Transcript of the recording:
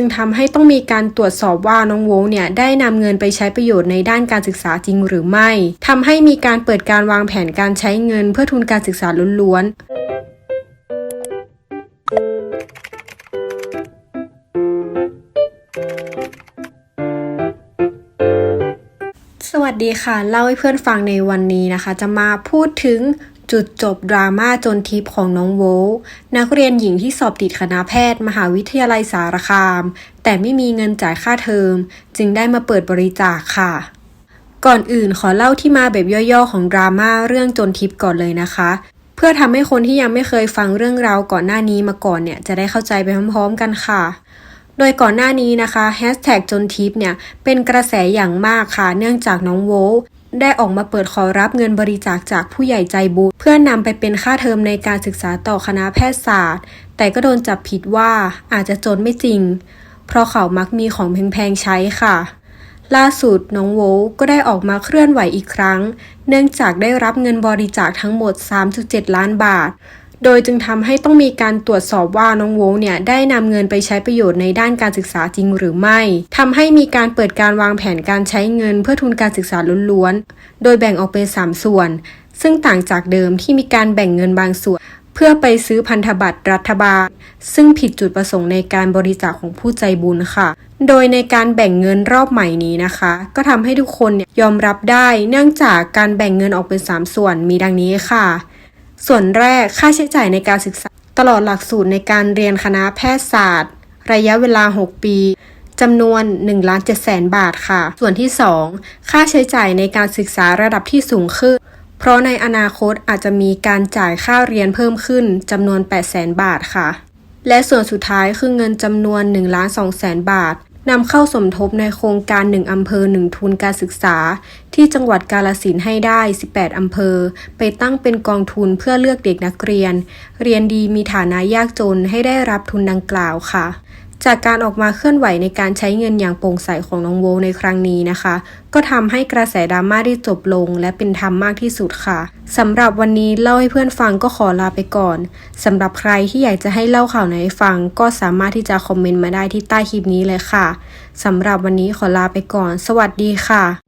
จึงทำให้ต้องมีการตรวจสอบว่าน้องโวเนี่ยได้นำเงินไปใช้ประโยชน์ในด้านการศึกษาจริงหรือไม่ทำให้มีการเปิดการวางแผนการใช้เงินเพื่อทุนการศึกษาล้วนสวัสดีค่ะ เล่าให้เพื่อนฟังในวันนี้นะคะ จะมาพูดถึง จุดจบดราม่าจนทิปของน้องโวนักเรียนหญิงที่สอบติดคณะแพทย์ มหาวิทยาลัยสารคาม แต่ไม่มีเงินจ่ายค่าเทอม จึงได้มาเปิดบริจาคค่ะ ก่อนอื่นขอเล่าที่มาแบบย่อๆของดราม่าเรื่องจนทิปก่อนเลยนะคะ เพื่อทำให้คนที่ยังไม่เคยฟังเรื่องราวก่อนหน้านี้มาก่อนเนี่ย จะได้เข้าใจไปพร้อมๆกันค่ะโดยก่อนหน้านี้นะคะแฮชแท็กจนทิปเนี่ย เป็นกระแสอย่างมากค่ะ เนื่องจากน้องโว ได้ออกมาเปิดขอรับเงินบริจาคจากผู้ใหญ่ใจบุญเพื่อนำไปเป็นค่าเทอมในการศึกษาต่อคณะแพทยศาสตร์ แต่ก็โดนจับผิดว่าอาจจะจนไม่จริง เพราะเขามักมีของแพงๆใช้ค่ะ ล่าสุดน้องโวก็ได้ออกมาเคลื่อนไหวอีกครั้ง เนื่องจากได้รับเงินบริจาคทั้งหมด 3.7 ล้านบาท โดยจึงทำให้ต้องมีการตรวจสอบว่าน้องโวลเนี่ยได้นำเงินไปใช้ประโยชน์ในด้านการศึกษาจริงหรือไม่ทำให้มีการเปิดการวางแผนการใช้เงินเพื่อทุนการศึกษาล้วนๆ โดยแบ่งออกเป็น 3 ส่วน ซึ่งต่างจากเดิมที่มีการแบ่งเงินบางส่วน เพื่อไปซื้อพันธบัตรรัฐบาล ซึ่งผิดจุดประสงค์ในการบริจาคของผู้ใจบุญค่ะ โดยในการแบ่งเงินรอบใหม่นี้นะคะ ก็ทำให้ทุกคนยยอมรับได้ เนื่องจากการแบ่งเงินออกเป็น 3 ส่วนมีดังนี้ค่ะ ส่วนแรกค่าใช้จ่ายในการศึกษา ตลอดหลักสูตรในการเรียนคณะแพทยศาสตร์ ระยะเวลา 6 ปีจำนวน1ล้าน7แสนบาทค่ะ ส่วนที่ 2 ค่าใช้จ่ายในการศึกษาระดับที่สูงขึ้น เพราะในอนาคตอาจจะมีการจ่ายค่าเรียนเพิ่มขึ้นจำนวน8แสนบาทค่ะ และส่วนสุดท้ายคือเงินจำนวน1ล้าน2แสนบาท นำเข้าสมทบในโครงการ 1 อำเภอ 1 ทุนการศึกษา ที่จังหวัดกาลสินให้ได้ 18 อำเภอ ไปตั้งเป็นกองทุนเพื่อเลือกเด็กนักเรียน เรียนดีมีฐานะยากจนให้ได้รับทุนดังกล่าวค่ะ จากการออกมาเคลื่อนไหวในการใช้เงินอย่างโปร่งใสของน้องโวในครั้งนี้นะคะ ก็ทำให้กระแสดราม่าได้จบลง และเป็นธรรมมากที่สุดค่ะสำหรับวันนี้เล่าให้เพื่อนฟังก็ขอลาไปก่อนสำหรับใครที่อยากจะให้เล่าข่าวไหนฟัง ก็สามารถที่จะคอมเมนต์มาได้ที่ใต้คลิปนี้เลยค่ะสำหรับวันนี้ขอลาไปก่อน สวัสดีค่ะ